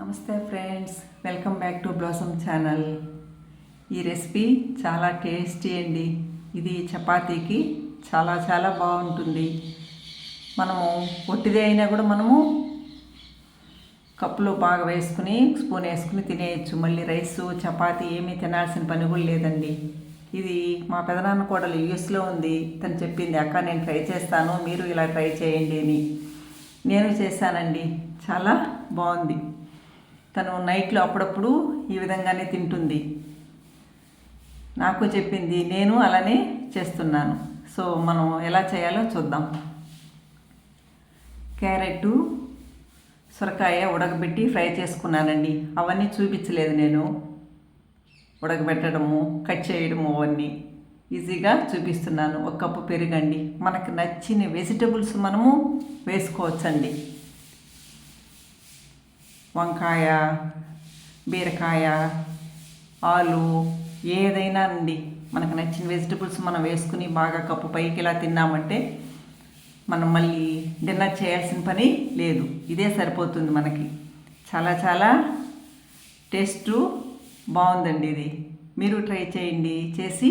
నమస్తే friends welcome back to blossom channel. ఈ recipe చాలా టేస్టీ అండి. ఇది చపాతీకి చాలా చాలా బాగుంటుంది. మనము ఒట్టిదే అయినా కూడా మనము కప్పులో బాగా వేసుకుని స్పూన్ వేసుకుని తినేయచ్చు. మళ్ళీ రైస్ చపాతీ ఏమీ తినాల్సిన పని కూడా లేదండి. ఇది మా పెదనాన్న కోడలు యూఎస్లో ఉంది. తను చెప్పింది అక్క నేను ట్రై చేస్తాను. మీరు ఇలా ట్రై చేయండి అని. నేను చేశానండి. చాలా బాగుంది. తను నైట్లో అప్పుడప్పుడు ఈ విధంగానే తింటుంది. నాకు చెప్పింది నేను అలానే చేస్తున్నాను. సో మనం ఎలా చేయాలో చూద్దాం. క్యారెట్ సొరకాయ ఉడకబెట్టి ఫ్రై చేసుకున్నానండి. అవన్నీ చూపించలేదు నేను. ఉడకబెట్టడము కట్ చేయడము అవన్నీ ఈజీగా చూపిస్తున్నాను. ఒక కప్పు పెరుగండి. మనకు నచ్చిన వెజిటబుల్స్ మనము వేసుకోవచ్చండి. వంకాయ బీరకాయ ఆలు ఏదైనా అండి. మనకు నచ్చిన వెజిటబుల్స్ మనం వేసుకుని బాగా కప్పు పైకి ఇలా తిన్నామంటే మనం మళ్ళీ డిన్నర్ చేయాల్సిన పని లేదు. ఇదే సరిపోతుంది మనకి. చాలా చాలా టేస్ట్ బాగుందండి ఇది. మీరు ట్రై చేయండి. చేసి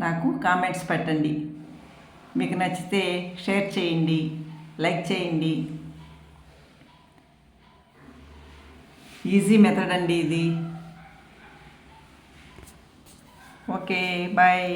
నాకు కామెంట్స్ పెట్టండి. మీకు నచ్చితే షేర్ చేయండి. లైక్ చేయండి. ఈజీ మెథడ్ అండి ఇది. Okay bye